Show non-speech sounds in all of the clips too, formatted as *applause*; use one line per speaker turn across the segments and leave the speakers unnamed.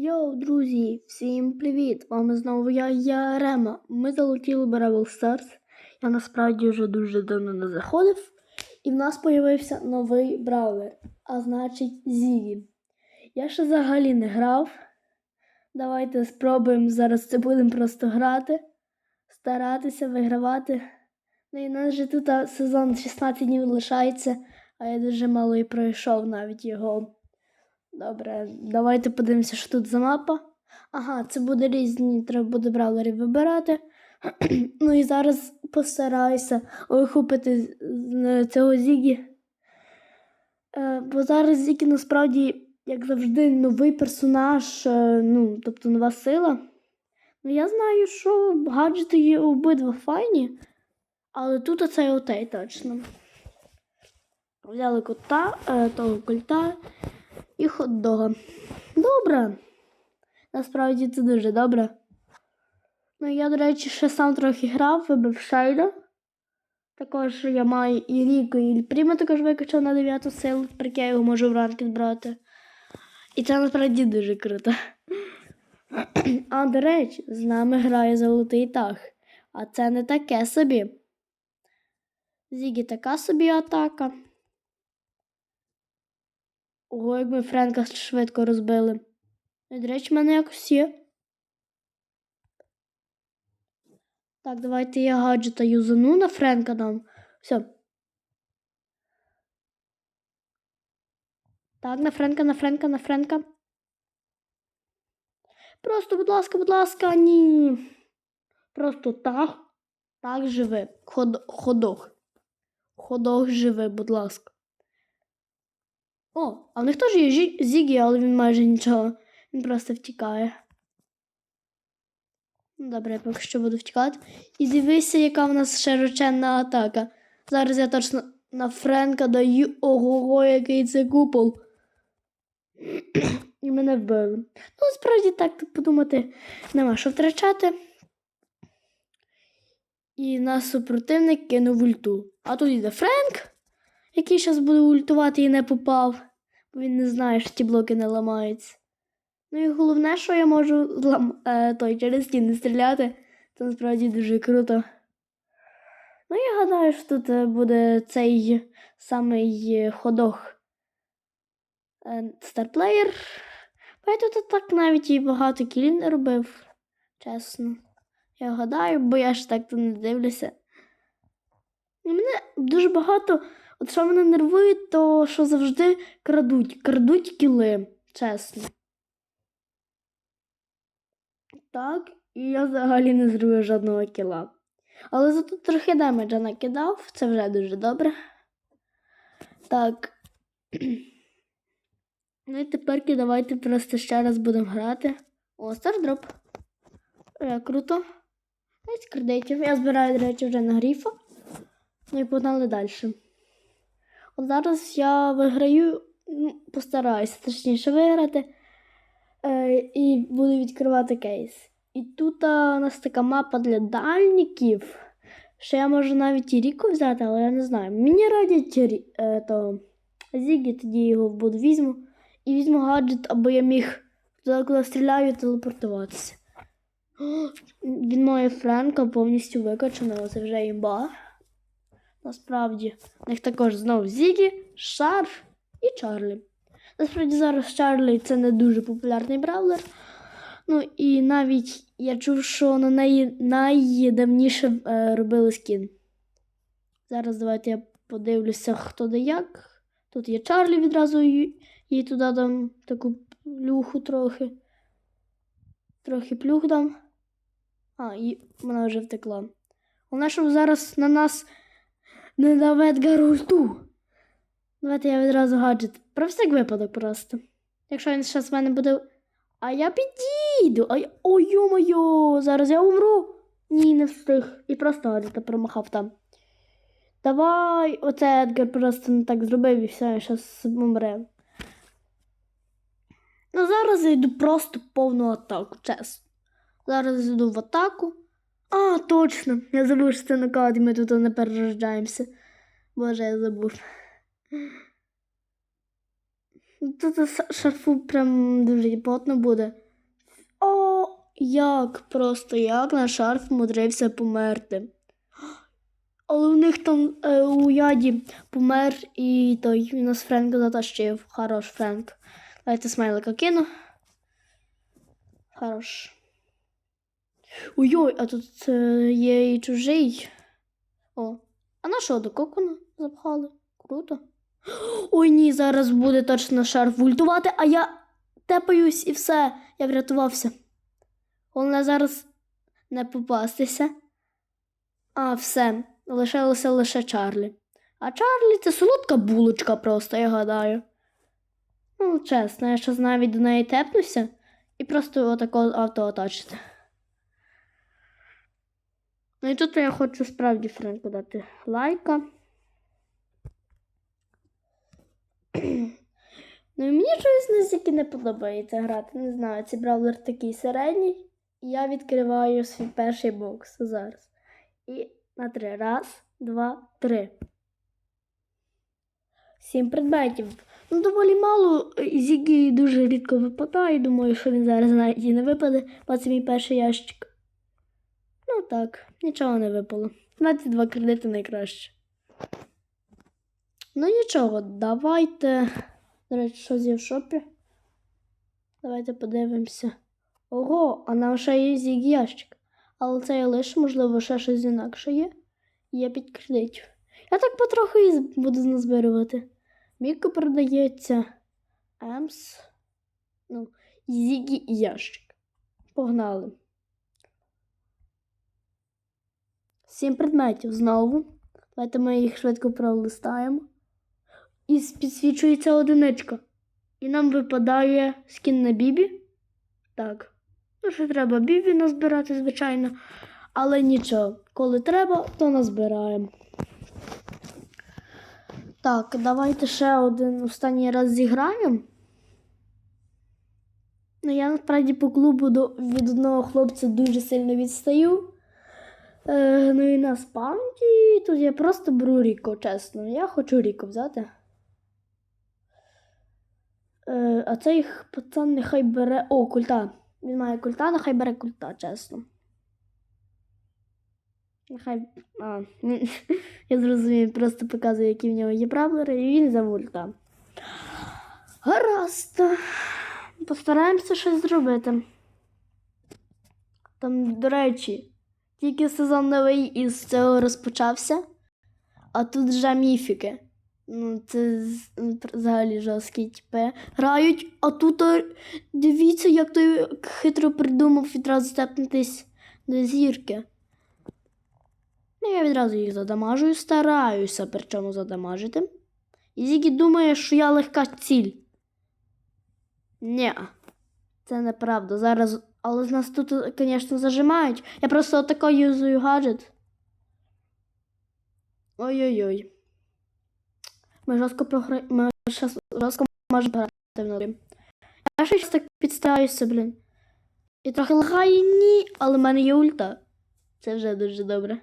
Йоу, друзі, всім привіт! Вами знову я, я Рема. Ми залетіли Бравл Stars. Я насправді вже дуже давно не заходив. І в нас з'явився новий бравлер, а значить Зіві. Я ще взагалі не грав. Давайте спробуємо зараз це будемо просто грати, старатися вигравати. Ну і нас же тут сезон 16 днів лишається, а я дуже мало і пройшов навіть його. Добре, давайте подивимося, що тут за мапа. Ага, це буде різні, треба буде бравлерів вибирати. *clears throat* ну і зараз постараюся вихопити з цього Зігі. Е, бо зараз Зігі насправді, як завжди, новий персонаж, е, ну, тобто нова сила. Ну, я знаю, що гаджети є обидва файні, але тут оцей отей точно. Взяли кота, е, того кольта і хот-дога. Добре. Насправді це дуже добре. Ну, я, до речі, ще сам трохи грав, вибив Шейда. Також я маю і Ріко, і Пріма також викачав на 9 силу, тепер я його можу в ранкет брати. І це насправді дуже круто. А, до речі, з нами грає Золотий Таг. А це не таке собі. Зігі така собі атака. Ого, як ми Френка швидко розбили. І, до речі, мене якось є. Так, давайте я гаджета юзану на Френка дам. Все. Так, на Френка, на Френка, на Френка. Просто, будь ласка, будь ласка, ні. Просто так. Так живи. Ход, ходох. Ходох живи, будь ласка. О, а в них теж є Зігі, але він майже нічого. Він просто втікає. Ну, Добре, я поки що буду втікати. І дивися, яка в нас широченна атака. Зараз я точно на Френка даю ого, який це купол. І мене вбили. Ну, справді так подумати, нема що втрачати. І наш супротивник кинув ульту. А тут йде Френк, який зараз буде ультувати і не попав, бо він не знає, що ті блоки не ламаються. Ну і головне, що я можу злам... е, той, через стіни стріляти, це насправді дуже круто. Ну, я гадаю, що тут е, буде цей самий ходох е, старплеєр. Бо я тут так навіть і багато кілів не робив, чесно. Я гадаю, бо я ж так то не дивлюся. І мене дуже багато, от що мене нервує, то що завжди крадуть, крадуть кіли, чесно. Так, і я взагалі не зробив жодного кіла. Але зато трохи демеджа накидав, це вже дуже добре. Так. Ну і тепер давайте просто ще раз будемо грати. О, стардроп. Е, круто. Ось кредитів. Я збираю, до речі, вже на гріфа. Ну і погнали далі. Зараз я виграю, ну, постараюся точніше виграти. Е, і буду відкривати кейс. І тут а, у нас така мапа для дальників. Що я можу навіть і Ріку взяти, але я не знаю. Мені радять е, то, Зігі, тоді його буду візьму. І візьму гаджет, аби я міг туди, коли стріляю, телепортуватися. Він має Френка повністю викачаного, це вже імба. Насправді, у них також знову Зігі, Шарф і Чарлі. Насправді зараз Чарлі це не дуже популярний бравлер. Ну і навіть я чув, що на неї найдавніше е, робили скін. Зараз давайте я подивлюся, хто де як. Тут є Чарлі відразу їй туди дам таку плюху трохи. Трохи плюх дам. А, і вона вже втекла. Головне, щоб зараз на нас не дав Едгар ульту. Давайте я відразу гаджет. Про всяк випадок просто. Якщо він зараз в мене буде. А я підійду. А я... Ой, йо-моє, зараз я умру. Ні, не встиг. І просто гаджета промахав там. Давай, оце Едгар просто не так зробив і все, зараз умре. Ну, зараз я йду просто повну атаку, чесно. Зараз йду в атаку. А, точно. Я забув, що це на каді, ми тут не перерождаємося. Боже, я забув. Тут шарфу прям дуже плотно буде. О, як просто як наш шарф мудрився померти. Але у них там е, у яді помер і той він нас Френка затащив. Хорош Френк. Давайте смайлика кину. Хорош. Ой-ой, а тут е, є і чужий. О, а на що до кокона запхали? Круто. Ой ні, зараз буде точно шарф вультувати, а я тепаюсь і все, я врятувався. Головне зараз не попастися. А, все, лишилося лише Чарлі. А Чарлі це солодка булочка просто, я гадаю. Ну, чесно, я щось навіть до неї тепнуся і просто отако автооточити. Ну і тут я хочу справді Френку дати лайка. *clears throat* Ну і мені щось настільки не подобається грати. Не знаю, цей бравлер такий середній. І я відкриваю свій перший бокс зараз. І на три. Раз, два, три. Сім предметів. Ну, доволі мало. Зігі дуже рідко випадає. Думаю, що він зараз навіть і не випаде, бо це мій перший ящик. Ну так, нічого не випало. 22 кредити найкраще. Ну нічого, давайте. До речі, що є в шопі? Давайте подивимося. Ого, а нам ще є зік ящик. Але це я лише, можливо, ще щось інакше є. Є під кредитів. Я так потроху і буду назбирувати. Міко продається. Емс. Ну, Зігі ящик. Погнали. Сім предметів знову. Давайте ми їх швидко пролистаємо. І підсвічується одиничка. І нам випадає скін на Бібі. Так. Ну, ще треба Бібі назбирати, звичайно. Але нічого. Коли треба, то назбираємо. Так, давайте ще один останній раз зіграємо. Ну, я насправді по клубу до, від одного хлопця дуже сильно відстаю. Е, ну і на спаунті тут я просто беру Ріко, чесно. Я хочу Ріко взяти. Е, а цей пацан нехай бере. О, культа. Він має культа, нехай бере культа, чесно. Нехай. А, *laughs* я зрозумів, просто показую, які в нього є правила, і він за ульта. Гаразд. Постараємося щось зробити. Там, до речі, тільки сезон новий із цього розпочався, а тут вже міфіки. Ну, це ну, взагалі жорсткі типи. Грають, а тут е, дивіться, як той хитро придумав відразу степнутись до зірки. Ну, я відразу їх задамажую, стараюся причому задамажити. І Зігі думає, що я легка ціль. Ні, це неправда. Зараз, але з нас тут, звісно, зажимають. Я просто отако юзую гаджет. Ой-ой-ой. Ми жорстко програємо. Ми жорстко можемо грати в норі. Я щось так підстаюся, блін. І трохи лагає ні, але в мене є ульта. Це вже дуже добре.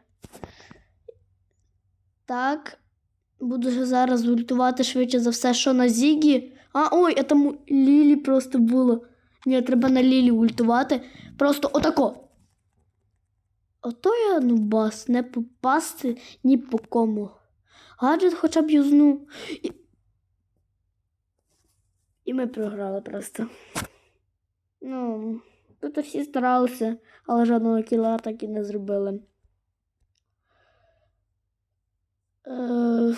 Так. Буду зараз ультувати швидше за все, що на Зігі. А, ой, а там Лілі просто було. Ні, треба на Лілі ультувати. Просто отако. Ото я, ну бас, не попасти ні по кому. Гаджет хоча б юзну. І... І ми програли просто. Ну, тут всі старалися, але жодного кіла так і не зробили. Е...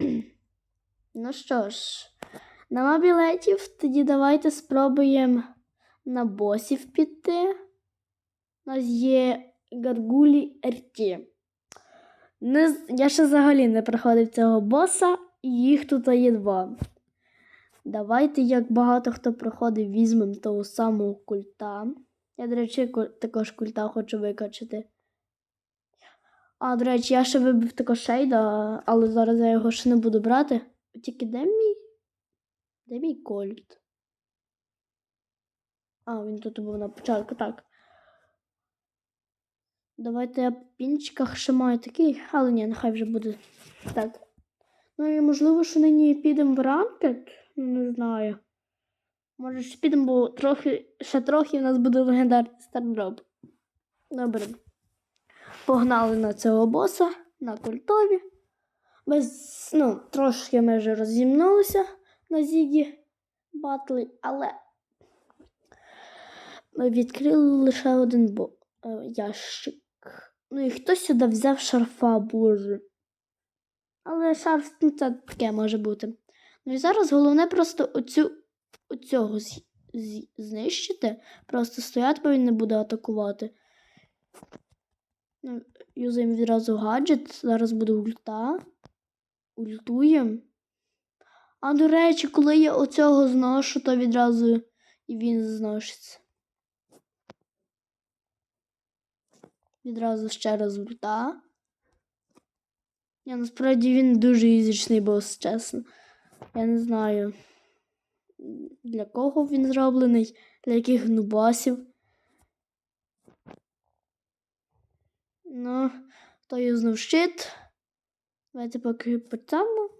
*clears throat* Ну що ж, нема білетів, тоді давайте спробуємо на босів піти. У нас є Гаргулі РТ. Не, я ще взагалі не проходив цього боса, і їх тут є два. Давайте, як багато хто проходив, візьмемо того самого культа. Я, до речі, також культа хочу викачати. А, до речі, я ще вибив також шейда, але зараз я його ще не буду брати. Тільки де мій? Де мій кольт? А, він тут був на початку, так. Давайте я пінчиках ще маю такий, але ні, нехай вже буде так. Ну і можливо, що нині підемо в ранкет, не знаю. Може, ще підемо, бо трохи, ще трохи в нас буде легендарний стардроп. Добре. Погнали на цього боса, на культові. Без, ну, трошки ми вже розімнулися на Зігі батли, але ми відкрили лише один бо, е, ящик. Ну і хтось сюди взяв шарфа, боже. Але шарф ну, це таке може бути. Ну і зараз головне просто оцю, оцього з, з, знищити. Просто стояти, бо він не буде атакувати. Ну, юзаємо відразу гаджет. Зараз буде ульта. Ультуємо. А до речі, коли я оцього зношу, то відразу і він зношиться. Відразу ще раз ульта. Я насправді він дуже ізичний бос, чесно. Я не знаю, для кого він зроблений, для яких нубасів. Ну, то юзнув щит. Давайте поки по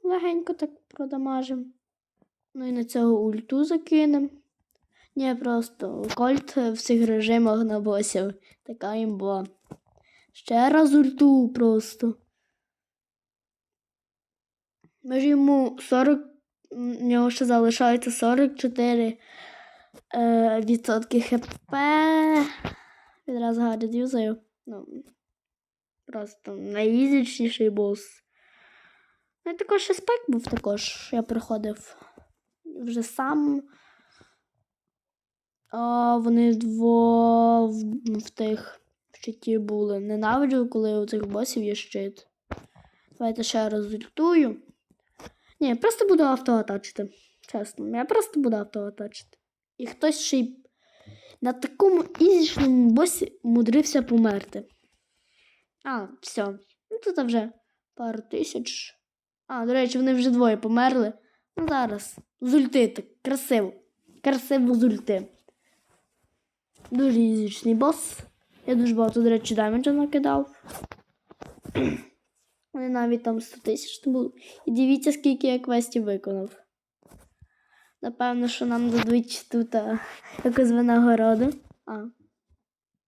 легенько так продамажимо. Ну і на цього ульту закинемо. Ні, просто кольт в цих режимах на босів. Така імба. Ще раз ульту просто. Ми ж йому 40, в нього ще залишається 44 е, хп. Відразу гаджет юзаю. Ну, просто найвізичніший бос. Ну, також ще спек був також. Я приходив вже сам. А вони дво в, в тих в щиті були. Ненавиджу, коли у цих босів є щит. Давайте ще раз ультую. Ні, я просто буду автоатачити. Чесно, я просто буду автоатачити. І хтось ще й на такому ізічному босі мудрився померти. А, все. Ну тут вже пару тисяч. А, до речі, вони вже двоє померли. Ну зараз. З ульти так красиво. Красиво з ульти. Дуже ізічний бос. Я дуже багато, до речі, демеджа накидав. *clears throat* Вони навіть там 100 тисяч було. І дивіться, скільки я квестів виконав. Напевно, що нам дадуть тут а, якусь винагороду. А.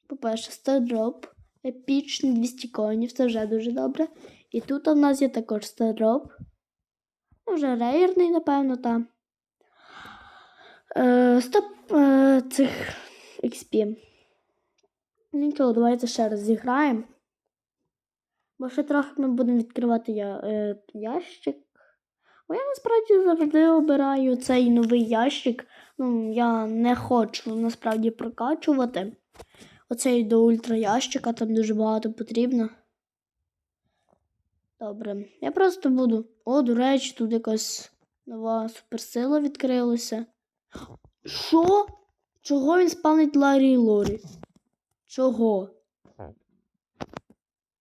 По-перше, 100 дроп. Епічний 200 коїнів, це вже дуже добре. І тут у нас є також 100 дроп. Ну, Вже рейерний, напевно, там. Е, 100 е, цих XP. Ну то, давайте ще раз зіграємо. Бо ще трохи ми будемо відкривати я, е, ящик. Бо я насправді завжди обираю цей новий ящик. Ну, я не хочу насправді прокачувати. Оцей до ультра ящика, там дуже багато потрібно. Добре, я просто буду. О, до речі, тут якась нова суперсила відкрилася. Що? Чого він спавнить Ларі і Лорі? Чого?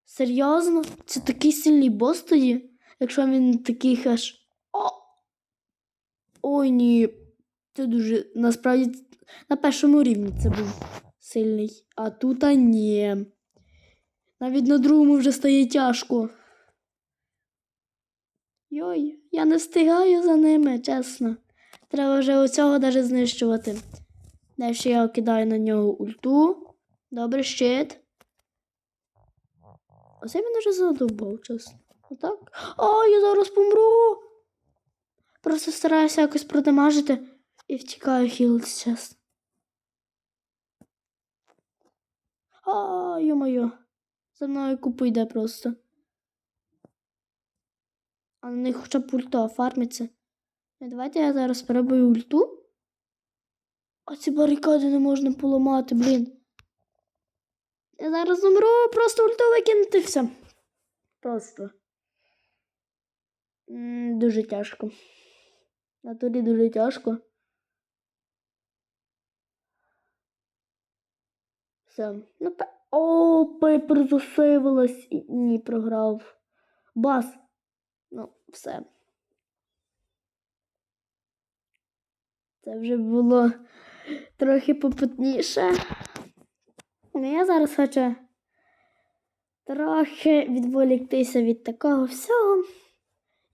Серйозно? Це такий сильний бос тоді? Якщо він такий аж. О! Ой ні. Це дуже. Насправді на першому рівні це був сильний. А тут а ні. Навіть на другому вже стає тяжко. Йой, я не встигаю за ними, чесно. Треба вже оцього даже знищувати. Далі я кидаю на нього ульту. Добре, щит. Оце він вже задовбав, чесно. Отак. А, я зараз помру. Просто стараюся якось продамажити і втікаю хілитися, чесно. А, йо-моє. За мною купу йде просто. А на них хоча б ульта фармиться. Ну, Давайте я зараз спробую ульту. А ці барикади не можна поламати, блін. Я зараз умру, просто ульту викинути все. Просто. Дуже тяжко. На турі дуже тяжко. Все. Ну, пе... О, Пейпер засейвилась і ні, програв. Бас. Ну, все. Це вже було трохи попутніше. Ну, я зараз хочу трохи відволіктися від такого всього.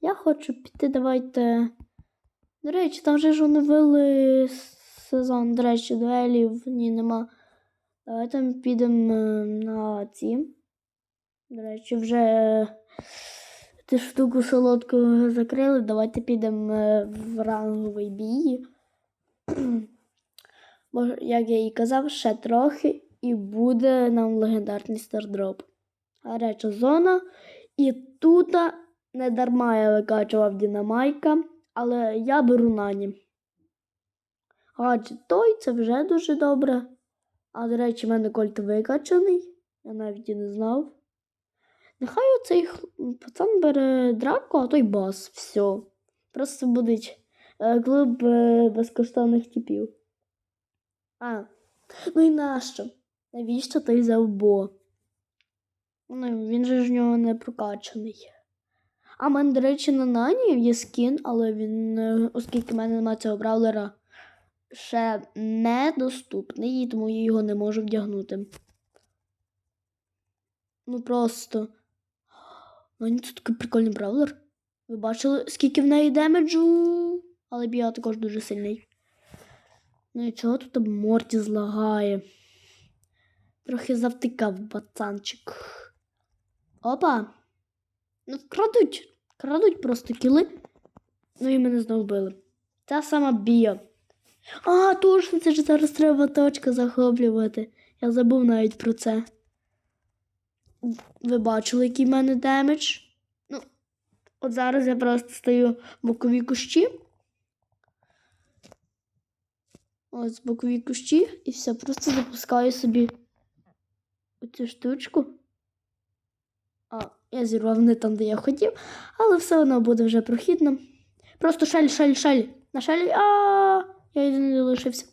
Я хочу піти, давайте. До речі, там вже ж оновили сезон. До речі, дуелів ні нема. Давайте ми підемо е, на ці. До речі, вже цю штуку солодку закрили. Давайте підемо е, в ранговий бій. *clears throat* Як я і казав, ще трохи і буде нам легендарний стардроп. Гаряча зона. І тут не дарма я викачував Дінамайка, але я беру нані. Гаджет той, це вже дуже добре. А до речі, в мене кольт викачаний. Я навіть і не знав. Нехай оцей пацан бере драку, а той бас. Все. Просто буде е, клуб е, безкоштовних типів. А. Ну і нащо? Навіщо той взяв бо? Ну, він же ж в нього не прокачаний. А в мене, до речі, на Нані є скін, але він, е, оскільки в мене немає цього браулера, ще недоступний, тому я його не можу вдягнути. Ну просто. Нані це такий прикольний браулер. Ви бачили, скільки в неї демеджу? Але біа також дуже сильний. Ну і чого тут Морті злагає? Трохи завтикав пацанчик. Опа! Ну, крадуть. Крадуть просто кіли. Ну і мене знову били. Та сама бія. А, точно, це ж зараз треба точка захоплювати. Я забув навіть про це. Ви бачили, який в мене демедж? Ну, от зараз я просто стою в бокові кущі. Ось бокові кущі і все, просто запускаю собі оцю штучку. А, я зірвав не там, де я хотів, але все одно буде вже прохідно. Просто шель, шель, шель. На шелі. А, я єдиний залишився.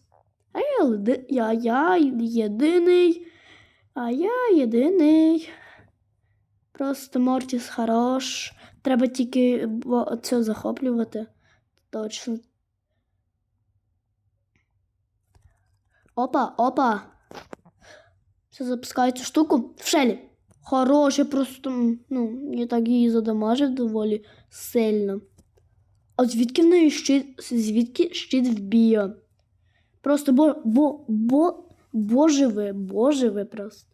А я, я, я єдиний. А я єдиний. Просто Мортіс хорош. Треба тільки це захоплювати. Точно. Опа, опа. Все, запускаю цю штуку в шелі. Хороше, просто, ну, я так її задамажив доволі сильно. А звідки в неї щит, звідки щит вб'є? Просто бо, бо, бо, боже ви, боже ви просто.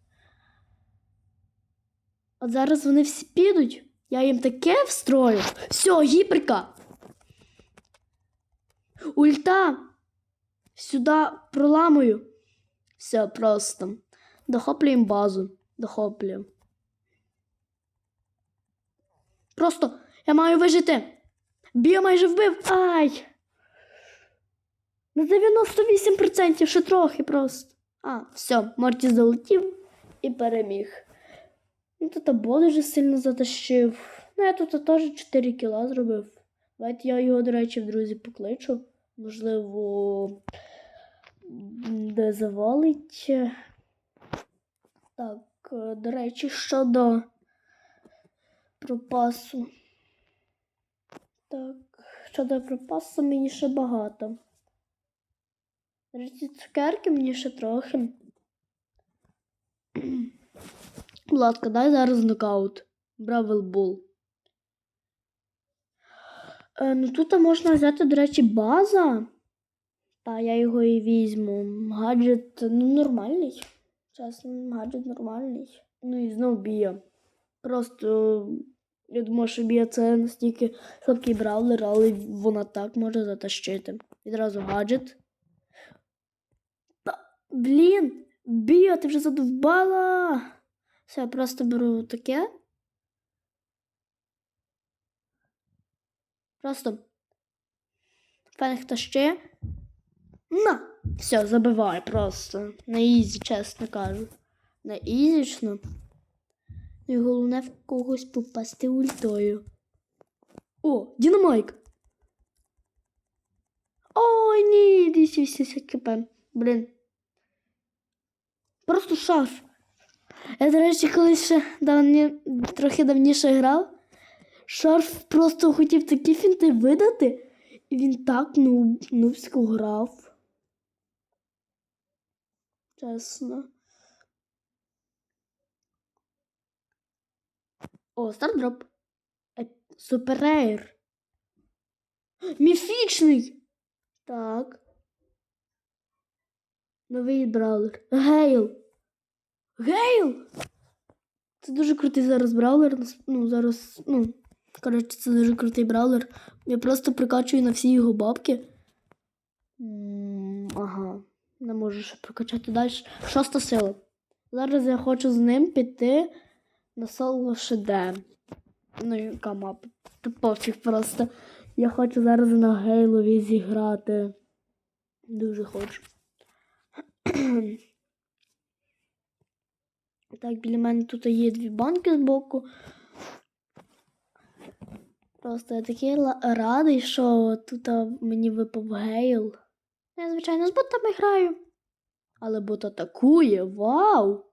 От зараз вони всі підуть, я їм таке встрою. Все, гіперка. Ульта. Сюди проламую. Все просто. Дохоплюємо базу. Дохоплюємо. Просто я маю вижити. Біо майже вбив. Ай! На 98% ще трохи просто. А, все, Морті залетів і переміг. Ну, тут або дуже сильно затащив. Ну, я тут теж 4 кіла зробив. Давайте я його, до речі, в друзі покличу. Можливо, де завалить. Так, е, до речі, щодо пропасу. Так, щодо пропасу мені ще багато. До речі, цукерки мені ще трохи. Будь ласка, дай зараз нокаут. Бравл Бул. Е, ну тут можна взяти, до речі, база. Та я його і візьму. Гаджет, ну, нормальний. Чесно, гаджет нормальний. Ну і знов бія. Просто я думаю, що бія це настільки слабкий бравлер, але вона так може затащити. Відразу гаджет. Та, блін! Бія, ти вже задовбала! Все, я просто беру таке. Просто фенг та ще. На! Все, забивай просто. На ізі, чесно кажу. На ізічно. І головне в когось попасти ультою. О, Дінамайк! Ой, ні, 280 кп. Блін. Просто шарф. Я, до речі, колись ще давні, трохи давніше грав. Шарф просто хотів такі фінти видати, і він так ну, нубсько грав. Чесно. О, стардроп. Е, Суперейр. Міфічний. Так. Новий браулер. Гейл! Гейл! Це дуже крутий зараз браулер. Ну, зараз, ну, коротше, це дуже крутий браулер. Я просто прикачую на всі його бабки. М, Ага. Не можу ще прокачати далі. Шоста сила. Зараз я хочу з ним піти на соло ШД. Ну, яка мапа? Та пофіг просто. Я хочу зараз на Гейлові зіграти. Дуже хочу. *clears throat* Так, біля мене тут є дві банки збоку. Просто я такий радий, що тут мені випав гейл. Я, звичайно, з ботами граю. Але бот атакує. Вау!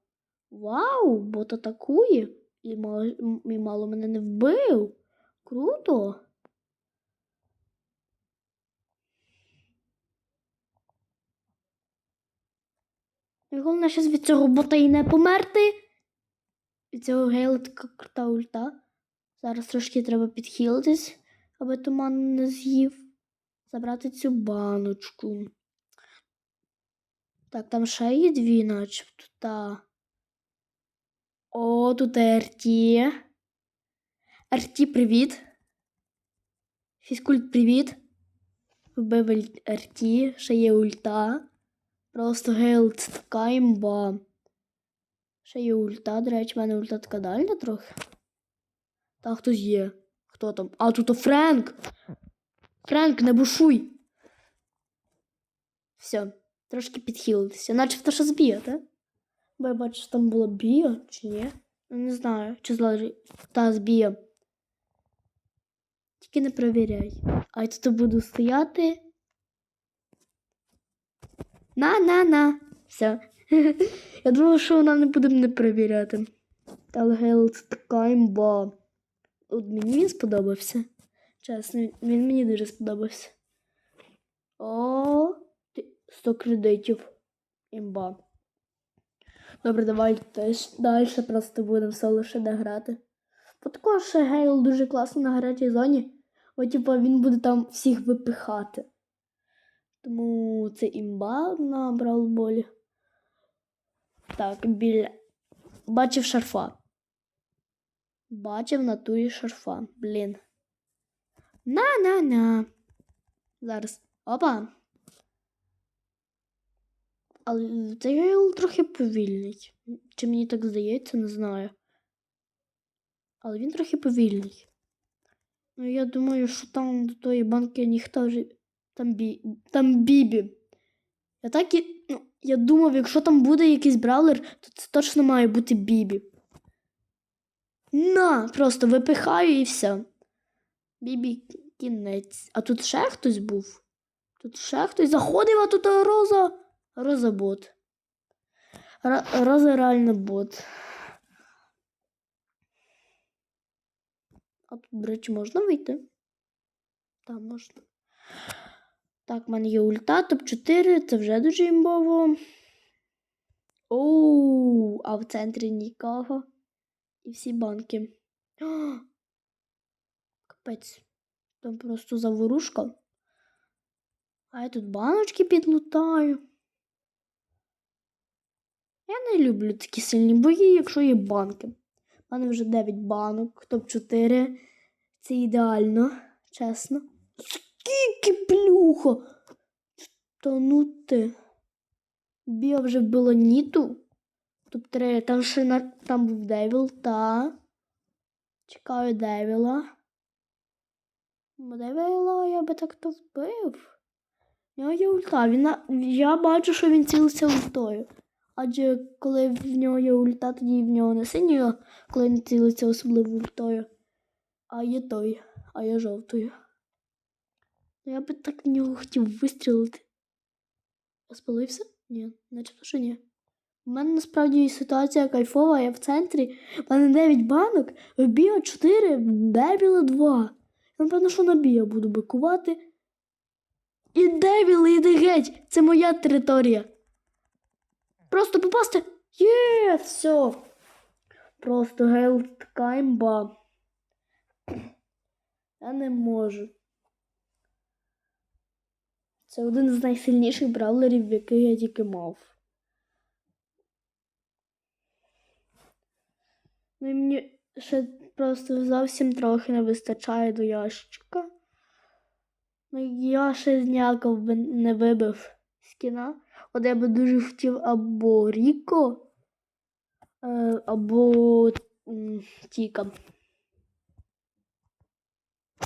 Вау! Бот атакує. І мало, і мало мене не вбив. Круто. І головне, щас від цього бота і не померти. Від цього гейла така крута ульта. Зараз трошки треба підхилитись, аби туман не з'їв. Забрати цю баночку. Так, там ще є дві, начебто. Та. О, тут РТ. РТ, привіт. Фізкульт, привіт. Вбив РТ, ще є ульта. Просто гейл це така імба. Ще є ульта, до речі, в мене ульта така дальня трохи. Та хтось є. Хто там? А, тут Френк! Френк, не бушуй! Все, трошки підхилитися. Начебто що збія, так? Бо я бачу, що там була бія, чи ні? Ну, не знаю, чи залежить. Та збія. Тільки не перевіряй. А я тут буду стояти. На-на-на. Все. *laughs* Я думала, що вона не буде мене перевіряти. Але Гейл це така імба. От мені він сподобався. Чесно, він мені дуже сподобався. О, 100 кредитів. Імба. Добре, давай теж далі просто будемо соло ще грати. Бо також Гейл дуже класно на гарячій зоні. От, типу, він буде там всіх випихати. Тому це імба на браулболі. Так, біля. Бачив шарфа. Бачив на турі шарфа. Блін. На-на-на. Зараз. Опа. Але гейл трохи повільний. Чи мені так здається, не знаю. Але він трохи повільний. Ну, я думаю, що там до тої банки ніхто вже. Там, бі... там Бібі. Я так і. Ну, я думав, якщо там буде якийсь браулер, то це точно має бути Бібі. На, просто випихаю і все. Бібі кінець. А тут ще хтось був. Тут ще хтось заходив, а тут Роза. Роза бот. Ро- Роза реально бот. А тут, до речі, можна вийти? Так, можна. Так, в мене є ульта, топ-4, це вже дуже імбово. Оу, а в центрі нікого. І всі банки. О, Капець. Там просто заворушка. А я тут баночки підлутаю. Я не люблю такі сильні бої, якщо є банки. У мене вже 9 банок, топ-4. Це ідеально, чесно. Скільки плюха! Та ну ти. Біо вже вбила Ніту. Топ-3. Там ще на... там був Девіл, та. Чекаю Девіла. Девіла я би так то вбив. В нього є ульта. Він на... Я бачу, що він цілився ультою. Адже коли в нього є ульта, тоді в нього не синьою, коли він цілиться особливо ультою. А є той, а я жовтою. Ну, Я би так в нього хотів вистрілити. Я спалився? Ні, начебто, що ні. У мене насправді ситуація кайфова, я в центрі. У мене 9 банок, в біо 4, дебіла 2. Я, напевно, що на біо буду бикувати. І дебіл, іди геть! Це моя територія. Просто попасти. Є, все. Просто імба. Я не можу. Це один з найсильніших бравлерів, який я тільки мав. Ну і мені ще просто зовсім трохи не вистачає до ящика. Ну я ще ніякого би не вибив скіна. От я би дуже хотів або Ріко, е, або Тіка.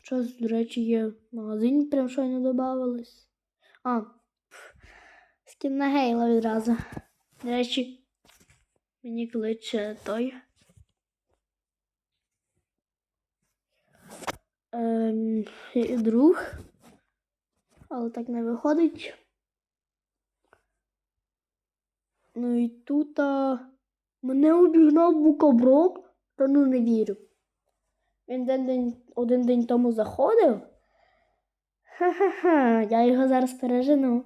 Щось, до речі, є магазині, прям щойно додавалось. А, скін на Гейла відразу. До речі, мені кличе той. Ем, і друг. Але так не виходить. Ну і тут а, мене обігнав букаброк, та ну не вірю. Він один день, один день тому заходив. Ха-ха-ха, я його зараз пережену.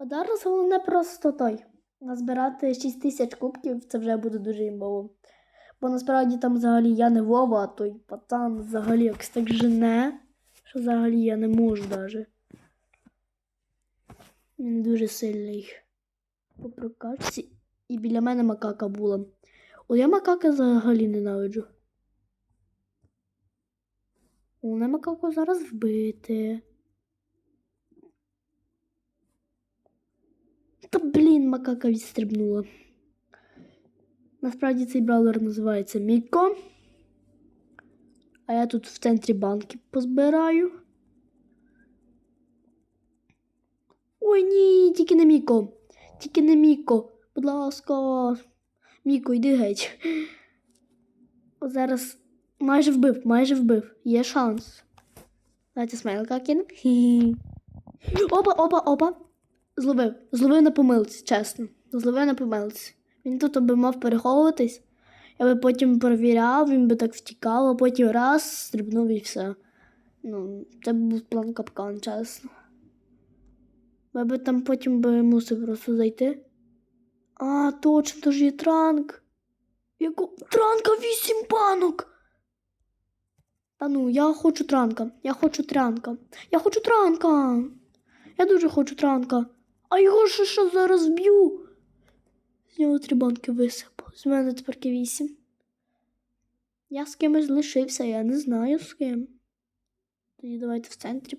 Зараз головне просто той. Назбирати 6 тисяч кубків це вже буде дуже імбово. Бо насправді там взагалі я не Вова, а той пацан взагалі якось так жене, що взагалі я не можу даже. Він дуже сильний по прокачці. І біля мене макака була. О, я макака взагалі ненавиджу. Головне макаку зараз вбити. Та блін, макака відстрибнула. Насправді цей браулер називається Міко. А я тут в центрі банки позбираю. Ой ні, тільки не Міко. Тільки не Міко. Будь ласка. Міко, йди геть. О, зараз майже вбив, майже вбив. Є шанс. Давайте смайлика кинемо. Опа, опа, опа. Зловив. Зловив на помилці, чесно. Зловив на помилці. Він тут би мав переховуватись. Я би потім перевіряв, він би так втікав, а потім раз, стрибнув і все. Ну, це був план капкан, чесно. Я би там потім би мусив просто зайти. А, точно, то ж є транк. Яку? Транка вісім банок. Та ну, я хочу транка. Я хочу транка. Я хочу транка. Я дуже хочу транка. А його ще що зараз б'ю? З нього три банки висипав. З мене тепер вісім. Я з кимось лишився, я не знаю з ким. Тоді давайте в центрі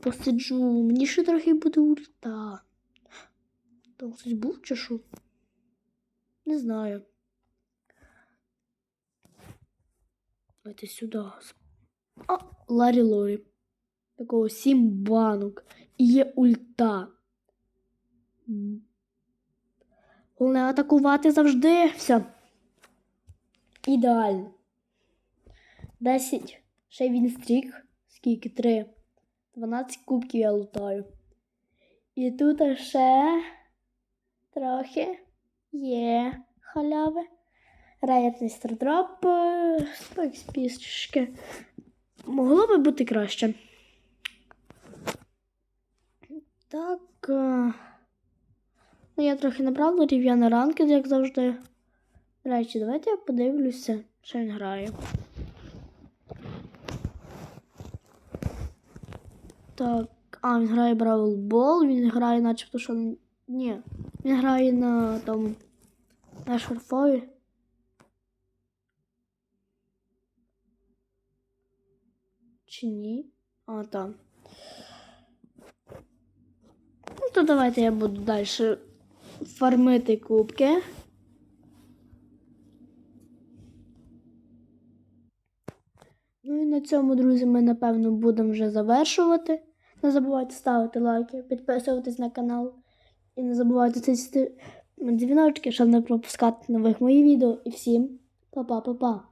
посиджу. Мені ще трохи буде ульта. Там хтось був чи що? Не знаю. Давайте сюди. А, Ларі Лорі. Такого сім банок. І є ульта. Головне атакувати завжди. Все. Ідеально. 10. Ще він стрік. Скільки? 3. 12 кубків я лутаю. І тут ще трохи є халяви. Рейерний стардроп. 100 експішки. Могло би бути краще. Так. е, Ну, я трохи набрала рів'я на ранки, як завжди. Речі, давайте я подивлюся, що він грає. Так, а, він грає Бравл Бол, він грає начебто, що. Ні. Він грає на тому. На шарфові. Чи ні? А, так. Ну, то давайте я буду далі фармити кубки. Ну і на цьому, друзі, ми напевно будемо вже завершувати. Не забувайте ставити лайки, підписуватись на канал. І не забувайте тисяти дзвіночки, щоб не пропускати нових моїх відео. І всім па-па-па-па.